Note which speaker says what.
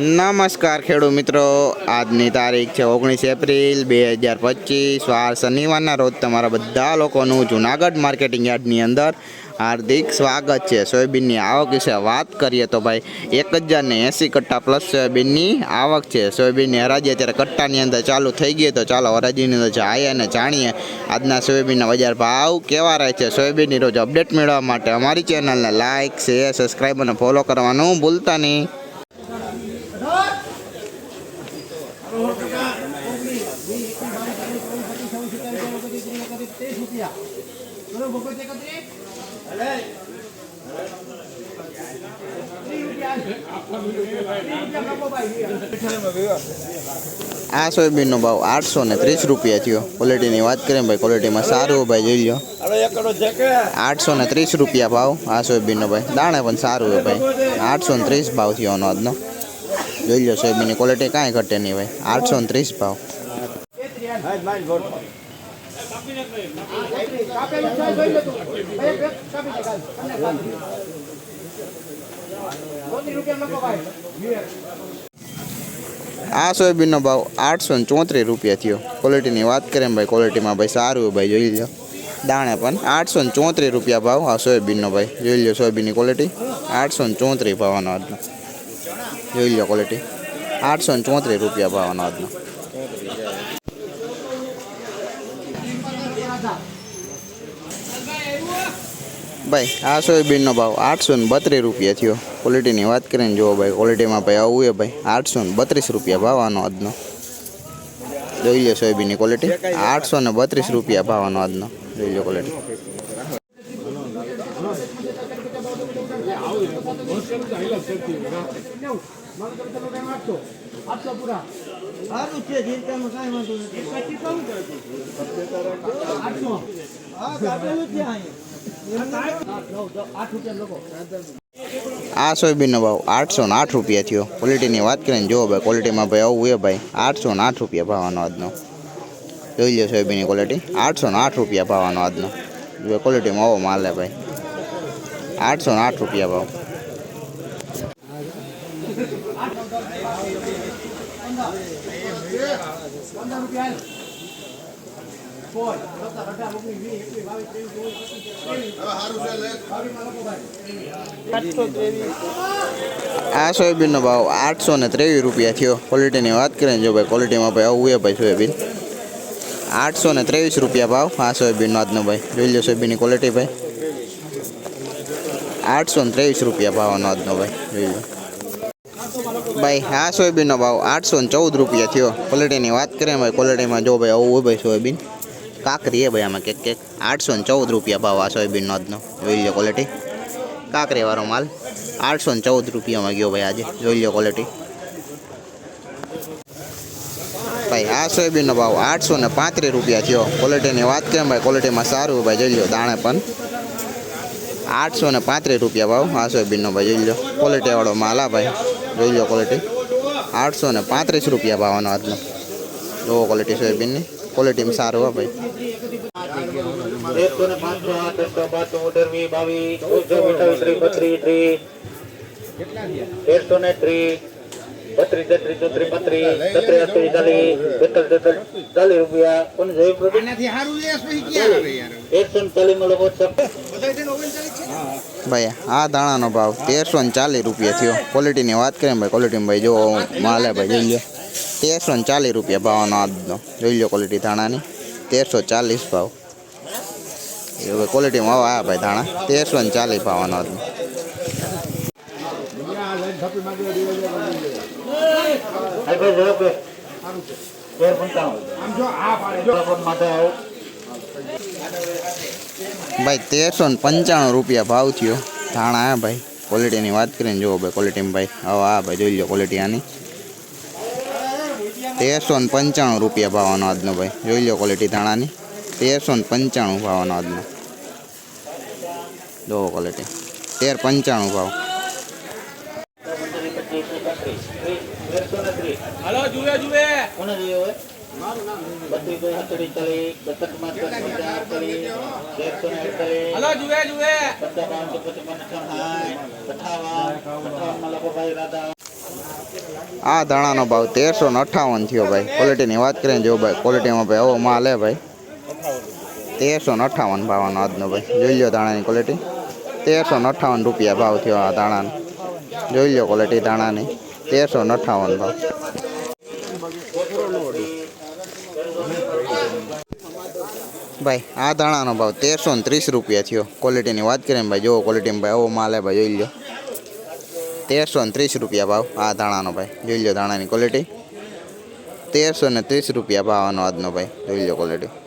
Speaker 1: નમસ્કાર ખેડૂત મિત્રો. આજની તારીખ છે ઓગણીસ એપ્રિલ બે હજાર પચીસ. વાર શનિવારના રોજ તમારા બધા લોકોનું જુનાગઢ માર્કેટિંગ યાર્ડની અંદર હાર્દિક સ્વાગત છે. સોયાબીનની આવક વિશે વાત કરીએ તો ભાઈ, એક હજાર ને એંસી કટ્ટા પ્લસ સોયાબીનની આવક છે. સોયાબીનની હરાજી અત્યારે કટ્ટાની અંદર ચાલુ થઈ ગઈ તો ચાલો હરાજીની અંદર જઈએ અને જાણીએ આજના સોયાબીનના બજાર ભાવ કેવા રહે છે. સોયાબીનની રોજ અપડેટ મેળવવા માટે અમારી ચેનલને લાઇક શેર સબસ્ક્રાઈબ અને ફોલો કરવાનું ભૂલતા નહીં. આ સોયાબીનનો ભાવ આઠસો ને ત્રીસ રૂપિયા થયો. ક્વોલિટીની વાત કરીએ ભાઈ ક્વોલિટીમાં સારું ભાઈ, જોઈ લો આઠસો ને ત્રીસ રૂપિયા ભાવ આ સોયાબીનનો ભાઈ. દાણે પણ સારું ભાઈ. આઠસો ને ત્રીસ ભાવ થયો આનો આજનો. જોઈ લો સોયાબીનની ક્વોલિટી કાંઈ ઘટે નહીં ભાઈ. આઠસો ત્રીસ ભાવ. આ સોયાબીનનો ભાવ આઠસો ચોત્રીસ રૂપિયા થયો. ક્વોલિટીની વાત કરીએ ભાઈ ક્વોલિટીમાં ભાઈ સારું ભાઈ, જોઈ લો. દાણે પણ આઠસો ને ચોત્રીસ રૂપિયા ભાવ આ સોયાબીનનો ભાઈ. જોઈ લો સોયાબીનની ક્વોલિટી આઠસો ને ચોત્રીસ ભાવનો આજનો. જોઈ લો ક્વોલિટી આઠસો ને ચોત્રીસ રૂપિયા ભાવનો આજનો ભાઈ, આ સોયાબીનનો ભાવ આઠસો ને બત્રીસ રૂપિયા થયો. ક્વોલિટીની વાત કરીને જુઓ ભાઈ ક્વોલિટીમાં ભાઈ આવું એ ભાઈ. આઠસો ને બત્રીસ રૂપિયા ભાવ આનો આજનો જોઈ લો સોયાબીનની ક્વોલિટી આઠસો ને બત્રીસ રૂપિયા ભાવ આનો આજનો જોઈ લો ક્વોલિટી
Speaker 2: સારું છે લોકો
Speaker 1: આ સોયાબીનનો ભાવ આઠસો ને આઠ રૂપિયા થયો. ક્વોલિટીની વાત કરીને જુઓ ભાઈ ક્વોલિટીમાં ભાઈ આવું એ ભાઈ. આઠસો ને આઠ રૂપિયા ભાવનો આજનો. જોઈ લો સોયાબીનની ક્વોલિટી આઠસો ને આઠ રૂપિયા ભાવનો આજનો. જો ક્વોલિટીમાં આવો માલ ભાઈ. આઠસો ને આઠ રૂપિયા ભાવ. આ સોયાબીનનો ભાવ આઠસો ને ત્રેવીસ રૂપિયા થયો. ક્વોલિટીની વાત કરીએ ને જો ભાઈ ક્વોલિટીમાં ભાઈ આવું એ ભાઈ સોયાબીન. આઠસો ને ત્રેવીસ રૂપિયા ભાવ આ સોયાબીનનો આજનો ભાઈ. જોઈ લો સોયાબીનની ક્વોલિટી ભાઈ. આઠસો ને ત્રેવીસ રૂપિયા ભાવનો આજનો ભાઈ. જોઈ લો. ભાઈ, આ સોયાબીનનો ભાવ આઠસો ને ચૌદ રૂપિયા થયો. ક્વોલિટીની વાત કરીએ ભાઈ, ક્વોલિટીમાં જો ભાઈ આવું હોય ભાઈ સોયાબીન કાકરી એ ભાઈ આમાં કેક કેક. આઠસો ને ચૌદ રૂપિયા ભાવ આ સોયાબીનનો આજનો. જોઈ લો ક્વોલિટી કાકરીવાળો માલ આઠસો ને ચૌદ રૂપિયામાં ગયો ભાઈ આજે. જોઈ લો ક્વોલિટી ભાઈ, આ સોયાબીનનો ભાવ આઠસો ને પાંત્રીસ રૂપિયા થયો. ક્વોલિટીની વાત કરીએ ભાઈ, ક્વોલિટીમાં સારું ભાઈ, જોઈ લો દાણે પણ. આઠસો ને પાંત્રીસ રૂપિયા ભાવ આ સોયાબીનનો ભાઈ, જોઈ લો ક્વોલિટીવાળો માલ આ ભાઈ. જોઈ લો ક્વોલિટી આઠસો ને પાંત્રીસ રૂપિયા ભાવનો આજનો. જોવો ક્વોલિટી સોયાબીનની ક્વોલિટીમાં સારું હા ભાઈ.
Speaker 3: ત્રીસ ને ત્રીસ બત્રીસ તેત્રીસ ચોત્રીસ બત્રીસ છત્રીસ અઠ્યાવીસ ચાલીસ બેતાલીસ તેતાલીસ ચાલીસ રૂપિયા. પણ જોયું? એકસો ને ચાલીસ નો લોકો
Speaker 1: ભાઈ, આ દાણાનો ભાવ તેરસો ને ચાલીસ રૂપિયા થયો. ક્વોલિટીની વાત કરીએ ભાઈ ક્વોલિટીમાં ભાઈ, જો માલ ભાઈ, જોઈ લો તેરસો ને ચાલીસ રૂપિયા ભાવનો આજનો જોઈ લો ક્વોલિટી દાણાની તેરસો ચાલીસ ભાવ. એવું ક્વોલિટીમાં આવા આ ભાઈ દાણા તેરસો ને ચાલીસ ભાવનો આજનો.
Speaker 3: માટે આવો.
Speaker 1: ભાઈ તેરસો ને પંચાણું રૂપિયા ભાવ થયો. ધાણા હા ભાઈ ક્વોલિટીની વાત કરીને જુઓ ભાઈ ક્વોલિટીમાં ભાઈ હવે હા ભાઈ જોઈ લો ક્વોલિટી આની. તેરસો ને પંચાણું રૂપિયા ભાવનો આજનો ભાઈ જોઈ લો ક્વોલિટી ધાણાની. તેરસો ને પંચાણું ભાવનો આજનો. જુઓ ક્વોલિટી તેર પંચાણું ભાવ.
Speaker 3: તેરસો જુએ જુએ. કોને જોઈએ? બત્રીસ ચાલીસમાં ચાલીસ તેરસો ને અડતાલીસ પંચાવન અઠાવન અઠાવનમાં ભાઈ રાધા.
Speaker 1: આ ધાણાનો ભાવ તેરસો ને અઠ્ઠાવન થયો ભાઈ. ક્વોલિટીની વાત કરીને જો ભાઈ. ક્વોલિટીમાં ભાઈ આવો માલ હે ભાઈ. તેરસો ને અઠ્ઠાવન ભાવનો આજનો ભાઈ. જોઈ લો ધાણાની ક્વોલિટી તેરસો ને અઠ્ઠાવન રૂપિયા ભાવ થયો આ ધાણાનો. જોઈ લો ક્વોલિટી ધાણાની. તેરસો ને અઠ્ઠાવન ભાવ. ભાઈ, આ ધાણાનો ભાવ તેરસો ને ત્રીસ રૂપિયા થયો. ક્વોલિટીની વાત કરીએ ભાઈ, જોવો ક્વોલિટીમાં ભાઈ, આવો માલ ભાઈ, જોઈ લો તેરસો ને ત્રીસ રૂપિયા ભાવ, આ ધાણાનો ભાઈ, જોઈ લો ધાણાની ક્વોલિટી તેરસો ને ત્રીસ રૂપિયા ભાવ આનો આજનો ભાઈ, જોઈ લો ક્વોલિટી